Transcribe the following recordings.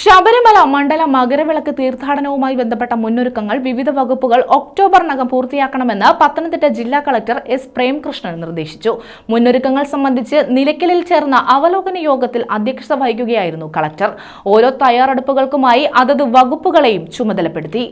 ശബരിമല മണ്ഡല മകരവിളക്ക് തീർത്ഥാടനവുമായി ബന്ധപ്പെട്ട മുന്നൊരുക്കങ്ങൾ വിവിധ വകുപ്പുകൾ ഒക്ടോബറിനകം പൂർത്തിയാക്കണമെന്ന് പത്തനംതിട്ട ജില്ലാ കളക്ടർ എസ് പ്രേംകൃഷ്ണൻ നിർദ്ദേശിച്ചു. മുന്നൊരുക്കങ്ങൾ സംബന്ധിച്ച് നിലയ്ക്കലിൽ ചേർന്ന അവലോകന യോഗത്തിൽ അധ്യക്ഷത വഹിക്കുകയായിരുന്നു കളക്ടർ. ഓരോ തയ്യാറെടുപ്പുകൾക്കുമായി അതത് വകുപ്പുകളെയും ചുമതലപ്പെടുത്തി.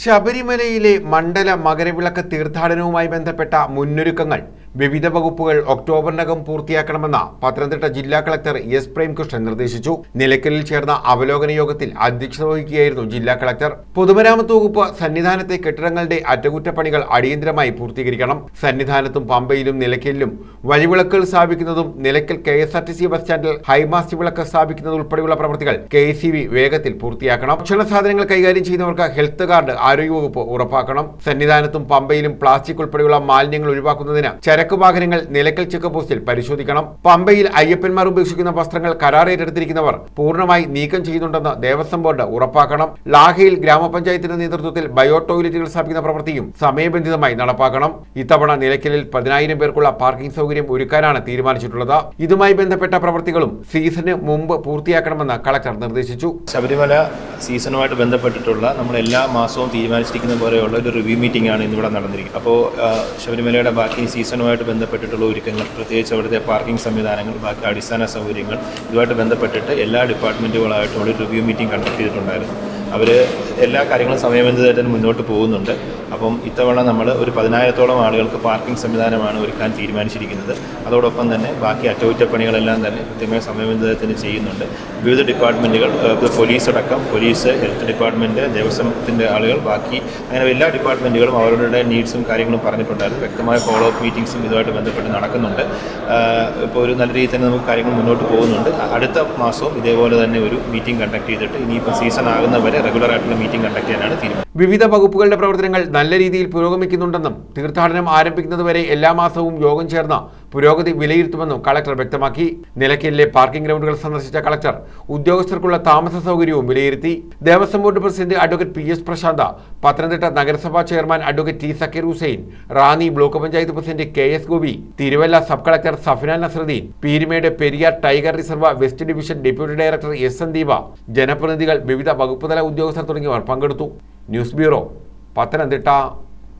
ശബരിമലയിലെ മണ്ഡല മകരവിളക്ക് തീർത്ഥാടനവുമായി ബന്ധപ്പെട്ട മുന്നൊരുക്കങ്ങൾ വിവിധ വകുപ്പുകൾ ഒക്ടോബറിനകം പൂർത്തിയാക്കണമെന്ന് പത്തനംതിട്ട ജില്ലാ കളക്ടർ എസ് പ്രേംകൃഷ്ണൻ നിർദ്ദേശിച്ചു. നിലയ്ക്കലിൽ ചേർന്ന അവലോകന യോഗത്തിൽ അധ്യക്ഷത വഹിക്കുകയായിരുന്നു ജില്ലാ കളക്ടർ. പൊതുമരാമത്ത് വകുപ്പ് സന്നിധാനത്തെ കെട്ടിടങ്ങളുടെ അറ്റകുറ്റപ്പണികൾ അടിയന്തരമായി പൂർത്തീകരിക്കണം. സന്നിധാനത്തും പമ്പയിലും നിലയ്ക്കലിലും വഴിവിളക്കുകൾ സ്ഥാപിക്കുന്നതും Nilakkal K S R T C bus സ്റ്റാൻഡിൽ ഹൈമാസ്റ്റ് വിളക്ക് സ്ഥാപിക്കുന്നത് ഉൾപ്പെടെയുള്ള പ്രവൃത്തികൾ കെ സി ബി വേഗത്തിൽ പൂർത്തിയാക്കണം. ഭക്ഷണ സാധനങ്ങൾ കൈകാര്യം ചെയ്യുന്നവർക്ക് ഹെൽത്ത് കാർഡ് ആരോഗ്യവകുപ്പ് ഉറപ്പാക്കണം. സന്നിധാനത്തും പമ്പയിലും പ്ലാസ്റ്റിക് ഉൾപ്പെടെയുള്ള മാലിന്യങ്ങൾ ഒഴിവാക്കുന്നതിന് ചരക്ക് വാഹനങ്ങൾ നിലക്കൽ ചെക്ക് പോസ്റ്റിൽ പരിശോധിക്കണം. പമ്പയിൽ അയ്യപ്പന്മാർ ഉപേക്ഷിക്കുന്ന വസ്ത്രങ്ങൾ കരാർ ഏറ്റെടുത്തിരിക്കുന്നവർ പൂർണമായി നീക്കം ചെയ്യുന്നുണ്ടെന്ന് ദേവസ്വം ബോർഡ് ഉറപ്പാക്കണം. ലാഹയിൽ ഗ്രാമപഞ്ചായത്തിന്റെ നേതൃത്വത്തിൽ ബയോ ടോയ്ലറ്റുകൾ സ്ഥാപിക്കുന്ന പ്രവൃത്തിയും സമയബന്ധിതമായി നടപ്പാക്കണം. ഇത്തവണ നിലയ്ക്കലിൽ പതിനായിരം പേർക്കുള്ള പാർക്കിംഗ് സൗകര്യം ഒരുക്കാനാണ് തീരുമാനിച്ചിട്ടുള്ളത്. ഇതുമായി ബന്ധപ്പെട്ട പ്രവൃത്തികളും സീസണിന് മുമ്പ് പൂർത്തിയാക്കണമെന്ന് കളക്ടർ നിർദ്ദേശിച്ചു. ശബരിമല സീസണുമായിട്ട് ബന്ധപ്പെട്ടിട്ടുള്ള നമ്മൾ എല്ലാ മാസവും തീരുമാനിച്ചിരിക്കുന്ന പോലെയുള്ള ഒരു റിവ്യൂ മീറ്റിംഗ് ആണ് ഇന്നിവിടെ നടന്നിരിക്കുന്നത്. അപ്പോൾ ശബരിമലയുടെ ബാക്കി സീസണുമായിട്ട് ബന്ധപ്പെട്ടിട്ടുള്ള ഒരുക്കങ്ങൾ പ്രത്യേകിച്ച് അവിടുത്തെ പാർക്കിംഗ് സംവിധാനങ്ങൾ ബാക്കി അടിസ്ഥാന സൗകര്യങ്ങൾ ഇതുമായിട്ട് ബന്ധപ്പെട്ടിട്ട് എല്ലാ ഡിപ്പാർട്ട്മെന്റുകളായിട്ടും ഒരു റിവ്യൂ മീറ്റിംഗ് കണ്ടക്ട് ചെയ്തിട്ടുണ്ടായിരുന്നു. അവർ എല്ലാ കാര്യങ്ങളും സമയബന്ധിതമായിട്ട് മുന്നോട്ട് പോകുന്നുണ്ട്. അപ്പം ഇത്തവണ നമ്മൾ ഒരു പതിനായിരത്തോളം ആളുകൾക്ക് പാർക്കിംഗ് സംവിധാനമാണ് ഒരുക്കാൻ തീരുമാനിച്ചിരിക്കുന്നത്. അതോടൊപ്പം തന്നെ ബാക്കി അറ്റകുറ്റപ്പണികളെല്ലാം തന്നെ കൃത്യമായ സമയബന്ധിതത്തിന് ചെയ്യുന്നുണ്ട്. വിവിധ ഡിപ്പാർട്ട്മെന്റുകൾ പോലീസ് അടക്കം പോലീസ് ഹെൽത്ത് ഡിപ്പാർട്ട്മെന്റ് ദേവസ്വത്തിന്റെ ആളുകൾ ബാക്കി അങ്ങനെ എല്ലാ ഡിപ്പാർട്ട്മെന്റുകളും അവരുടെ നീഡ്സും കാര്യങ്ങളും പറഞ്ഞിട്ടുണ്ടായിരുന്നു. വ്യക്തമായ ഫോളോ അപ്പ് മീറ്റിംഗ്സും ഇതുമായിട്ട് ബന്ധപ്പെട്ട് നടക്കുന്നുണ്ട്. ഇപ്പോൾ ഒരു നല്ല രീതിയിൽ തന്നെ നമുക്ക് കാര്യങ്ങൾ മുന്നോട്ട് പോകുന്നുണ്ട്. അടുത്ത മാസവും ഇതേപോലെ തന്നെ ഒരു മീറ്റിംഗ് കണ്ടക്ട് ചെയ്തിട്ട് ഇനിയിപ്പോൾ സീസൺ ആകുന്നവരെ റെഗുലർ മീറ്റിംഗ് കണ്ടക്ട് ചെയ്യാനാണ് തീരുമാനം. വിവിധ വകുപ്പുകളുടെ പ്രവർത്തനങ്ങൾ നല്ല രീതിയിൽ പുരോഗമിക്കുന്നുണ്ടെന്നും തീർത്ഥാടനം ആരംഭിക്കുന്നതുവരെ എല്ലാ മാസവും യോഗം ചേർന്ന് പുരോഗതി വിലയിരുത്തുമെന്നും കളക്ടർ വ്യക്തമാക്കി. നിലയ്ക്കലിലെ പാർക്കിംഗ് ഗ്രൗണ്ടുകൾ സന്ദർശിച്ച കളക്ടർ ഉദ്യോഗസ്ഥർക്കുള്ള താമസ സൗകര്യവും വിലയിരുത്തി. Devaswom board president advocate P S Prasanth Pathanamthitta നഗരസഭാ chairman advocate T Sakeer Hussain Ranni block panchayat president K S Gopi Thiruvalla sub collector Safina Nasaruddin Peerumedu Periyar tiger reserve west division deputy director S Sandeep ജനപ്രതിനിധികൾ വിവിധ വകുപ്പുതല ഉദ്യോഗസ്ഥർ തുടങ്ങിയവർ പങ്കെടുത്തു. News bureau Pathanamthitta.